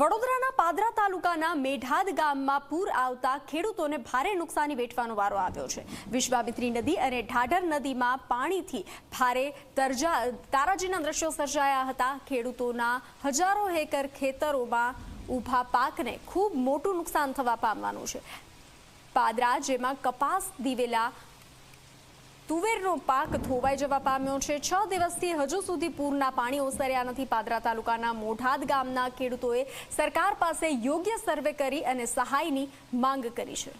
વડોદરાના પાદરા તાલુકાના મેઢાદ ગામમાં પૂર આવતા ખેડૂતોને ભારે નુકસાની વેઠવાનો વારો આવ્યો છે. વિશ્વામિત્રી નદી અને ઢાઢર નદીમાં પાણીથી ભારે તરજા તારાજીના દ્રશ્યો સર્જાયા હતા. ખેડૂતોના હજારો હેકર ખેતરોમાં ઊભા પાકને ખૂબ મોટું નુકસાન થવા પામવાનું છે. પાદરા, જેમાં કપાસ, દિવેલા તુવેરનો પાક ધોવાઈ જવા પામ્યો છે. છ દિવસથી હજુ સુધી પૂરના પાણી ઓસર્યા નથી. પાદરા તાલુકાના મોઢાદ ગામના ખેડૂતોએ સરકાર પાસે યોગ્ય સર્વે કરી અને સહાયની માંગ કરી છે.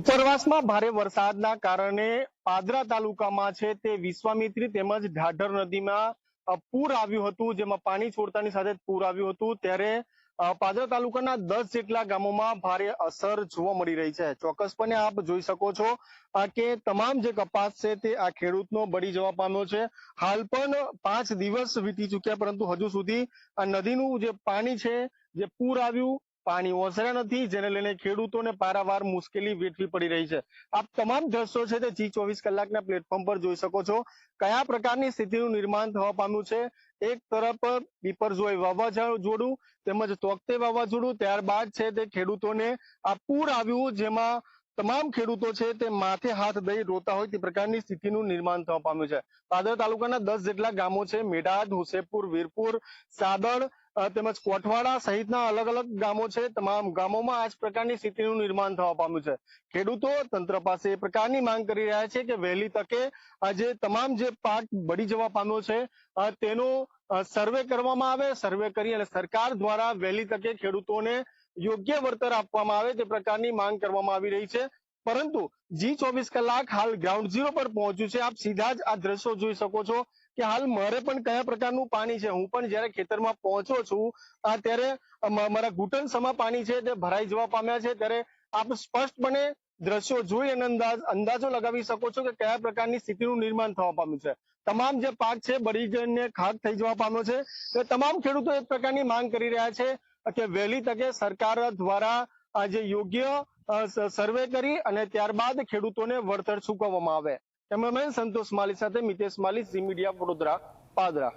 ઉપરવાસમાં ભારે વરસાદના કારણે પાદરા તાલુકામાં છે તે વિશ્વામિત્રી તેમજ ઢાઢર નદીમાં પૂર આવ્યું હતું. જેમાં પાણી છોડતાની સાથે પૂર આવ્યું હતું. ત્યારે પાદરા તાલુકાના દસ જેટલા ગામોમાં ભારે અસર જોવા મળી રહી છે. ચોક્કસપણે આપ જોઈ શકો છો કે તમામ જે કપાસ છે તે આ ખેડૂતનો બળી જવા પામ્યો છે. હાલ પણ પાંચ દિવસ વીતી ચૂક્યા, પરંતુ હજુ સુધી આ નદીનું જે પાણી છે, જે પૂર આવ્યું પાણી ઓસરા નથી જેને લઈને ખેડૂતોને પારાવાર મુશ્કેલી વેઠવી પડી રહી છે. આપ તમામ દ્રશ્યો છે તે જી ચોવીસ કલાકના પ્લેટફોર્મ પર જોઈ શકો છો. કયા પ્રકારની સ્થિતિનું નિર્માણ થવા પામ્યું છે? એક તરફ બીપરજોય વાવાઝોડું તેમજ તોકતે વાવાઝોડું ત્યારબાદ છે તે ખેડૂતોને આ પૂર આવ્યું જેમાં તમામ ખેડૂતો છે તે માથે હાથ દઈ રોતા હોય તે પ્રકારની સ્થિતિનું નિર્માણ થવા પામ્યું છે. પાદર તાલુકાના દસ જેટલા ગામો છે. મેઢાદ હુસેપુર વીરપુર સાદળ અ, તેમજ કોઠવાડા સહિતના અલગ અલગ ગામો છે. તમામ ગામોમાં આ જ પ્રકારની સ્થિતિનું નિર્માણ થવા પામ્યું છે. ખેડૂતો તંત્ર પાસે એ પ્રકારની માંગ કરી રહ્યા છે કે વહેલી તકે આજે તમામ જે પાક બળી જવા પામ્યો છે તેનો સર્વે કરવામાં આવે, સર્વે કરી અને સરકાર દ્વારા વહેલી તકે ખેડૂતોને યોગ્ય વળતર આપવામાં આવે તે પ્રકારની માંગ કરવામાં આવી રહી છે. પરંતુ જી ચોવીસ કલાક હાલ ગ્રાઉન્ડ ઝીરો પર પહોંચ્યું છે. આપ સીધા જ આ દ્રશ્યો જોઈ શકો છો કે હાલ મારે પણ કયા પ્રકારનું પાણી છે? હું પણ જ્યારે ખેતરમાં પહોંચો છું ત્યારે મારા ઘૂંટણ સમા પાણી છે તે ભરાઈ જવા પામ્યા છે. ત્યારે આપ સ્પષ્ટપણે દ્રશ્યો જોઈ અને અંદાજ, અંદાજો લગાવી શકો છો કે કયા પ્રકારની સ્થિતિનું નિર્માણ થવા પામ્યું છે. તમામ જે પાક છે બળી જઈને ખાક થઈ જવા પામ્યો છે. તમામ ખેડૂતો એક પ્રકારની માંગ કરી રહ્યા છે કે વહેલી તકે સરકાર દ્વારા આ જે યોગ્ય સર્વે કરી અને ત્યારબાદ ખેડૂતોને વળતર ચૂકવવામાં આવે. કેમેરામેન સંતોષ માલી સાથે મિતેશ માલી ઝી મીડિયા, વડોદરા, પાદરા.